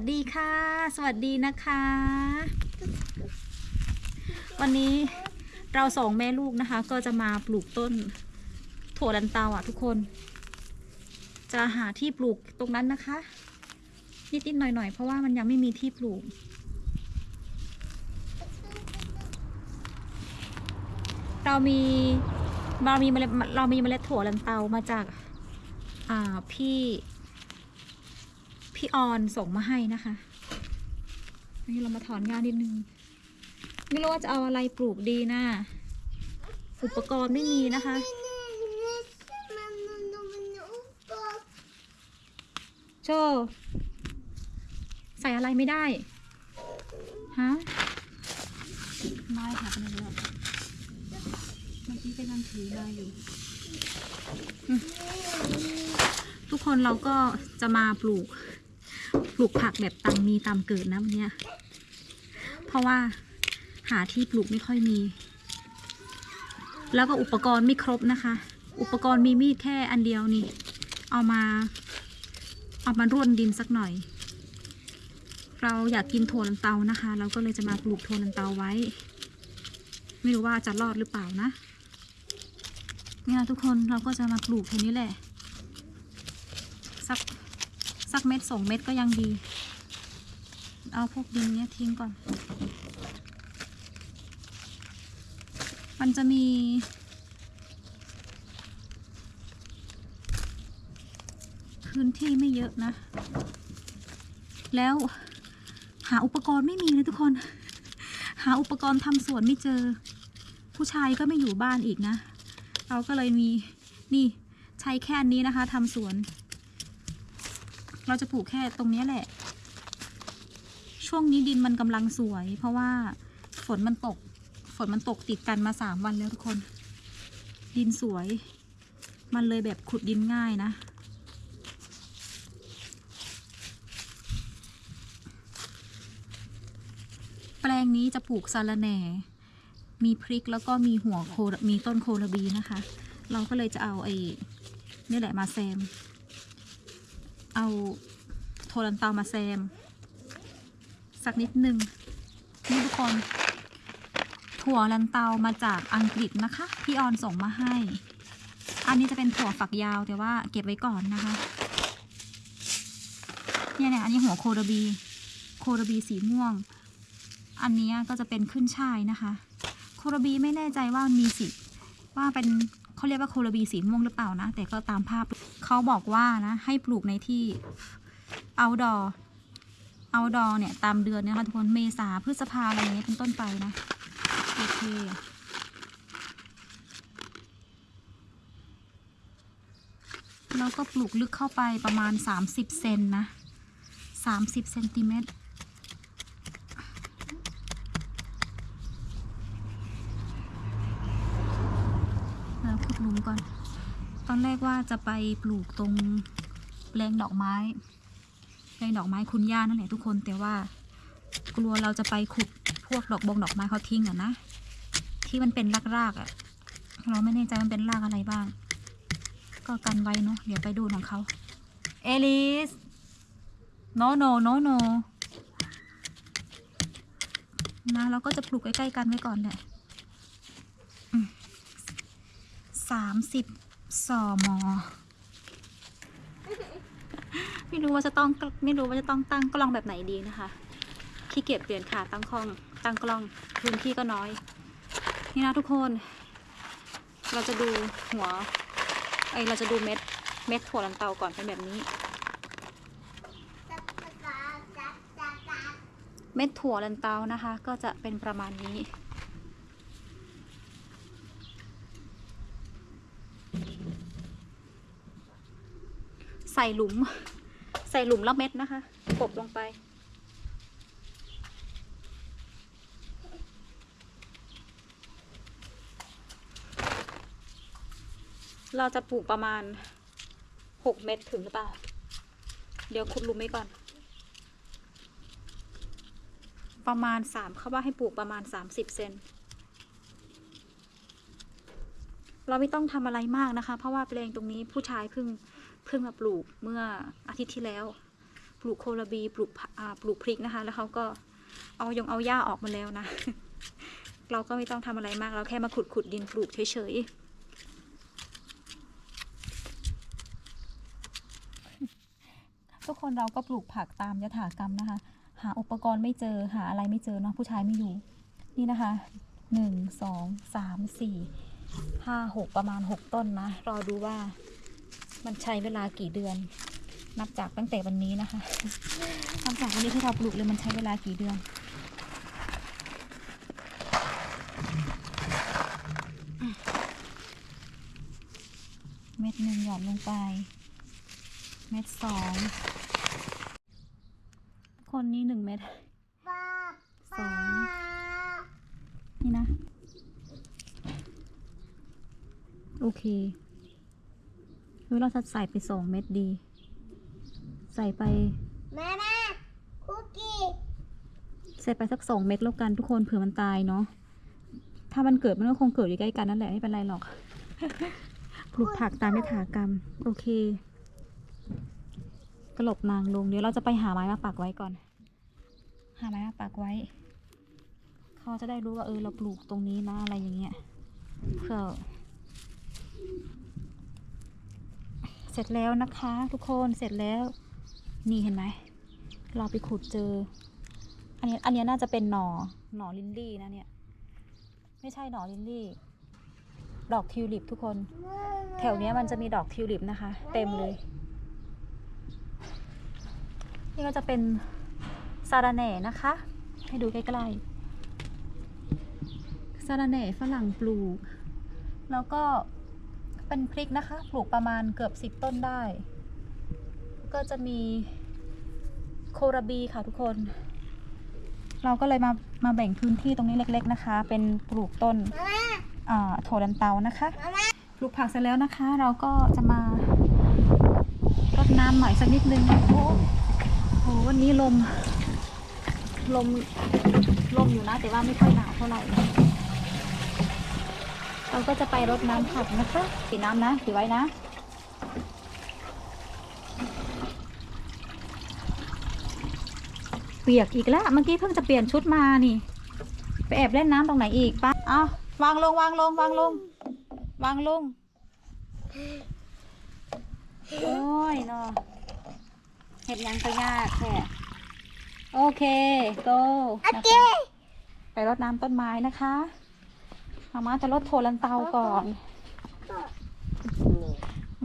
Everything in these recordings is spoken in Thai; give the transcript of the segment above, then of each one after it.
วัสดีค่ะ สวัสดีนะคะ วันนี้เราสองแม่ลูกนะคะ ก็จะมาปลูกต้นถั่วลันเตาอะทุกคน จะหาที่ปลูกตรงนั้นนะคะ นิดๆหน่อยๆ เพราะว่ามันยังไม่มีที่ปลูก เรามีเรามีเมล็ดเรามีเมล็ดถั่วลันเตามาจาก อ่าพี่ พี่ออนส่งมาให้นะคะนนี้เรามาถอนงานนิดนึง ไม่รู้ว่าจะเอาอะไรปลูกดีนะ อุปกรณ์ไม่มีนะคะ โชใส่อะไรไม่ได้ ฮะ ไม่ค่ะเป็นอะไรหรอกเมื่อกี้กำลังถือมาอยู่ทุกคนเราก็จะมาปลูก ปลูกผักแบบตามมีตามเกิดนะวันเนี้ยเพราะว่าหาที่ปลูกไม่ค่อยมี แล้วก็อุปกรณ์ไม่ครบนะคะ อุปกรณ์มีมีดแค่อันเดียวนี่ เอามา เอามาร่วนดินสักหน่อย เราอยากกินถั่วลันเตานะคะ เราก็เลยจะมาปลูกถั่วลันเตาไว้ ไม่รู้ว่าจะรอดหรือเปล่านะเนี่ยทุกคนเราก็จะมาปลูกแค่นี้แหละ สัก สักเม็ดสองเม็ดก็ยังดี เอาพวกดินเนี้ยทิ้งก่อน มันจะมีพื้นที่ไม่เยอะนะ แล้วหาอุปกรณ์ไม่มีเลยทุกคน หาอุปกรณ์ทำสวนไม่เจอ ผู้ชายก็ไม่อยู่บ้านอีกนะ เราก็เลยมีนี่ใช้แค่นี้นะคะทำสวน เราจะปลูกแค่ตรงนี้แหละ ช่วงนี้ดินมันกำลังสวย เพราะว่าฝนมันตก ฝนมันตกติดกันมาสามวันแล้วทุกคน ดินสวย มันเลยแบบขุดดินง่ายนะแปลงนี้จะปลูกสาระแหน่ มีพริกแล้วก็มีหัวโค มีต้นโคระบีนะคะ เราก็เลยจะเอาไอ้นี่แหละมาแซม เอาโทรันเตามาแซม สักนิดหนึ่งนี่ทุกคน ถั่วลันเตามาจากอังกฤษนะคะ พี่ออนส่งมาให้ อันนี้จะเป็นถั่วฝักยาวแต่ว่าเก็บไว้ก่อนนะคะ เนี่ยเนี่ยอันนี้หัวโครบี โครบีสีม่วง อันนี้ก็จะเป็นขึ้นช่ายนะคะ โครบีไม่แน่ใจว่ามีสีว่าเป็น เขาเรียกว่าโคระบีสีม่วงหรือเปล่านะ แต่ก็ตามภาพเขาบอกว่านะ ให้ปลูกในที่ outdoor outdoor เนี่ย ตามเดือนนี่ยค่ะทุกคน เมษาพฤษภาอะไรอย่างเงี้ยเป็นต้นไปนะ โอเคแล้วก็ปลูกลึกเข้าไปประมาณ 30 เซนนะ 30 เซนติเมตร แล้วขุดหลุ มก่อน ตอนแรกว่าจะไปปลูกตรงแปลงดอกไม้แปลงดอกไม้คุณย่านั่นแหละทุกคนแต่ว่า กลัวเราจะไปขุดพวกดอกบงดอกไม้เขาทิ้งอะนะที่มันเป็นรากๆอะเราไม่แน่ใจมันเป็นรากอะไรบ้าง ก็กันไว้เนาะเดี๋ยวไปดูของเขาเอลิสโนโนโนโนนะเราก็จะปลูกใกล้ๆกันไว้ก่อนแหละ สามสิบสอมอไม่รู้ว่าจะต้องไม่รู้ว่าจะต้องตั้งกล้องแบบไหนดีนะคะขี้เกียจเปลี่ยนขาตั้งกล้อง ตั้งกล้องพื้นที่ก็น้อย นี่นะทุกคน เราจะดูหัวไอยเราจะดูเม็ดเม็ดถั่วลันเตาก่อนเป็นแบบนี้ เม็ดถั่วลันเตานะคะ ก็จะเป็นประมาณนี้ ส่หลุม ใส่หลุมละเม็ดนะคะกบลงไป เราจะปลูกประมาณหกเม็ดถึงหรือเปล่า เดี๋ยวขุดหลุมไว้ก่อน ประมาณสามเขาว่าให้ปลูกประมาณสามสิบเซนเราไม่ต้องทำอะไรมากนะคะ เพราะว่าแปลงตรงนี้ผู้ชายเพิ่ง เพิ่งมาปลูกเมื่ออาทิตย์ที่แล้ว ปลูกโคลาบีปลูกผักปลูกพริกนะคะ แล้วเขาก็เอายงเอาหญ้าออกมาแล้วนะ เราก็ไม่ต้องทำอะไรมากเราแค่มาขุดขุดดินปลูกเฉยๆทุกคนเราก็ปลูกผักตามยถากรรมนะคะ หาอุปกรณ์ไม่เจอหาอะไรไม่เจอเนาะผู้ชายไม่อยู่ นี่นะคะหนึ่งสองสามสี่ห้าหกประมาณหกต้นนะ รอดูว่า มันใช้เวลากี่เดือน นับจากตั้งแต่วันนี้นะคะ นับจากวันนี้ที่เราปลูกเลยมันใช้เวลากี่เดือนเม็ดหนึ่งหยอดลงไป เม็ดสอง คนนี้หนึ่งเม็ดสองนี่นะ โอเค เฮ้ยเราจะใส่ไปสองเม็ดดี ใส่ไปมาม่าคุกกี้ใส่ไปสักสองเม็ดแล้วกันทุกคนเผื่อมันตายเนาะ ถ้ามันเกิดมันก็คงเกิดอยู่ใกล้กันนั่นแหละไม่เป็นไรหรอก ปลูกผักตามยถากรรม โอเค กระหลบนางลงเดี๋ยวเราจะไปหาไม้มาปักไว้ก่อน หาไม้มาปักไว้ เขาจะได้รู้ว่าเออเราปลูกตรงนี้นะอะไรอย่างเงี้ยเพื่อ เส ร็จแล้วนะคะ ทุกคนเสร็จแล้ว นี่เห็นไหม เราไปขุดเจอ อันนี้อันนี้น่าจะเป็นหนอหนอลินลี่นะเนี่ย ไม่ใช่หนอลินลี่ ดอกทิวลิปทุกคน แถวเนี้ยมันจะมีดอกทิวลิปนะคะ เต็มเลย นี่ก็จะเป็นซาดาแหน่นะคะ ให้ดูใกล้ๆซาดาแหน่ฝรั่งปลูก แล้วก็ เป็นพริกนะคะ ปลูกประมาณเกือบสิบต้นได้ ก็จะมีโคราบีค่ะทุกคน เราก็เลยมามาแบ่งพื้นที่ตรงนี้เล็ก ๆนะคะ เป็นปลูกต้นมาม่าอ่าถั่วดันเตานะคะปลูกผักเสร็จแล้วนะคะ เราก็จะมารดน้ำหน่อยสักนิดนึงโอ้โหโหวันนี้ลม ลม ลมอยู่นะ แต่ว่าไม่ค่อยหนาวเท่าไหร่ เราก็จะไปรดน้ำผักนะคะปิดน้ำนะถือไว้นะเปียกอีกแล้วเมื่อกี้เพิ่งจะเปลี่ยนชุดมานี่ ไปแอบเล่นน้ำตรงไหนอีกปะเอาวางลงวางลงวางลง วางลง โอ้ยเนาะเห็ดหยังก็ยากแค่โอเคโกโอนะเคคะไปรดน้ำต้นไม้นะคะ มาม่าจะรดโถลันเตาก่อน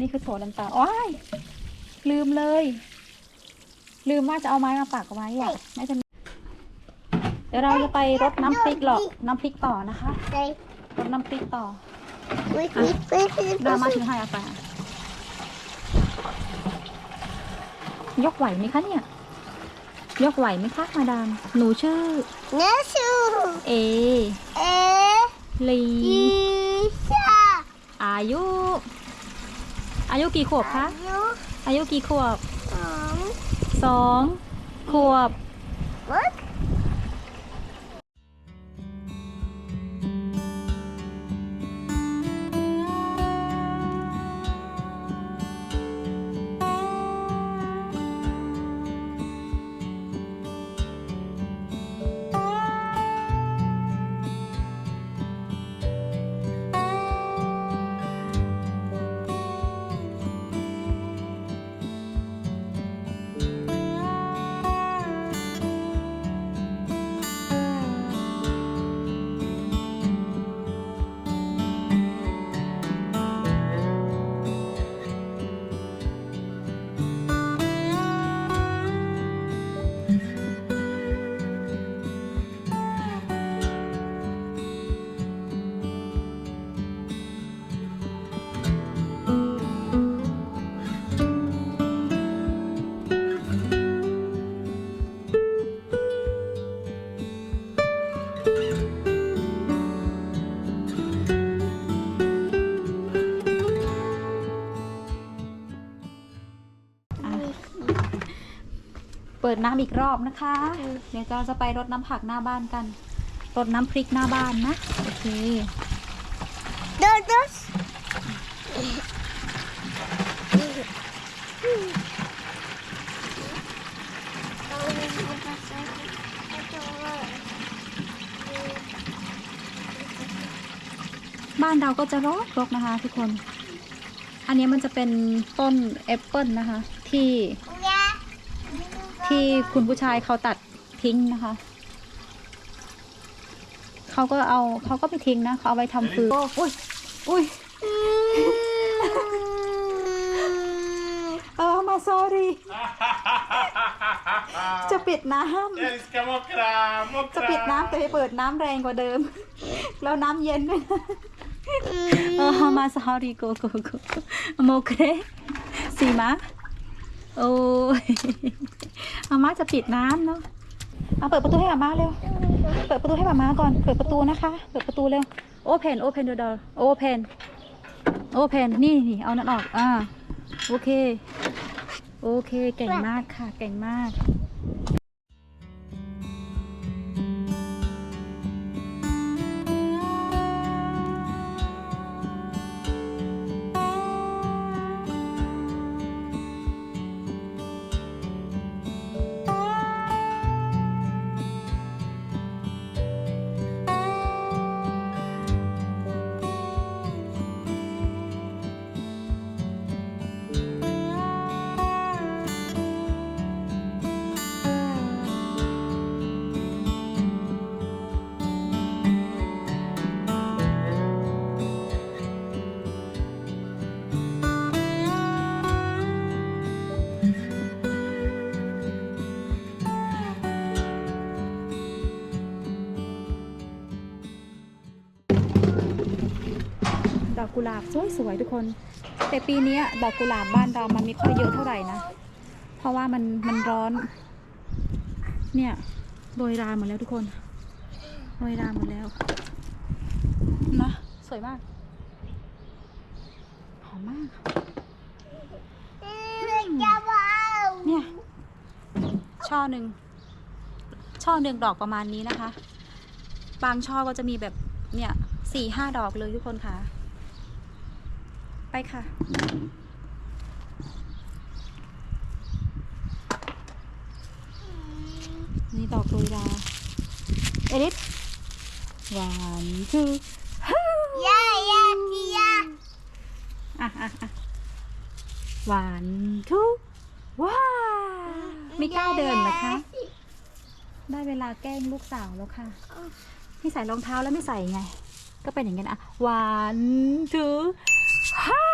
นี่คือโถลันเตาโอ้ยลืมเลย ลืมว่าจะเอาไม้มาปักไว้อะไม่จะเดี๋ยวเราจะไปรดน้ำพริกหรอกน้ำพริกต่อนะคะใส่รดน้ำพริกต่อวิธีวิธีดามาถือให้อาปายกไหวไหมคะเนี่ย ยกไหวไหมคะมาดาม หนูชื่อเนื้อชูเอ เอ ลีอีชาอายุ อายุกี่ขวบคะ อายุอายุกี่ขวบสองสองขวบ วัด ปิดน้ำอีกรอบนะคะ เดี๋ยวเราจะไปรดน้ำผักหน้าบ้านกัน รดน้ำพริกหน้าบ้านนะ โอเคเดินเดินบ้านเราก็จะรกรกนะคะทุกคน อันนี้มันจะเป็นต้นแอปเปิลนะคะ ที่ ที่คุณผู้ชายเขาตัดทิ้งนะคะ เขาก็เอาเขาก็ไปทิ้งนะเขาเอาไว้ทำฟืนโอ้อุ้ยอุ้ยเออมา sorry จะปิดน้ Älskar mockra, ำจะปิดน้ำแต่ไปเปิดน้ำแรงกว่าเดิม แล้วน้ำเย็นด้วยนะเออมา sorry go go go โมเครสีมา โอ้ยอาม่าจะปิดน้ำเนาะเอาเปิดประตูให้อาม่าเร็ว เปิดประตูให้อาม่าก่อน เปิดประตูนะคะ เปิดประตูเร็ว open open the door open open นี่นี่เอานั่นออก อ่า โอเค โอเค เก่งมากค่ะ เก่งมาก ดอกกุหลาบสวยๆทุกคน แต่ปีนี้ดอกกุหลาบบ้านเรามันไม่ค่อยเยอะเท่าไหร่นะ เพราะว่ามันมันร้อน เนี่ยโรยราหมดแล้วทุกคนโรยราหมดแล้วนะสวยมากหอมมากเนี่ยช่อหนึ่งช่อหนึ่งดอกประมาณนี้นะคะ บางช่อก็จะมีแบบเนี่ยสี่ห้าดอกเลยทุกคนค่ะ ไปค่ะ นี่ดอกโรยราเอริสวันทูอะอะอะวันทูว้าไม่กล้าเดินนะคะ ได้เวลาแกล้งลูกสาวแล้วค่ะให้ใส่รองเท้าแล้วไม่ใส่ไง ก็เป็นอย่างนี้นะวันทู ฮ่า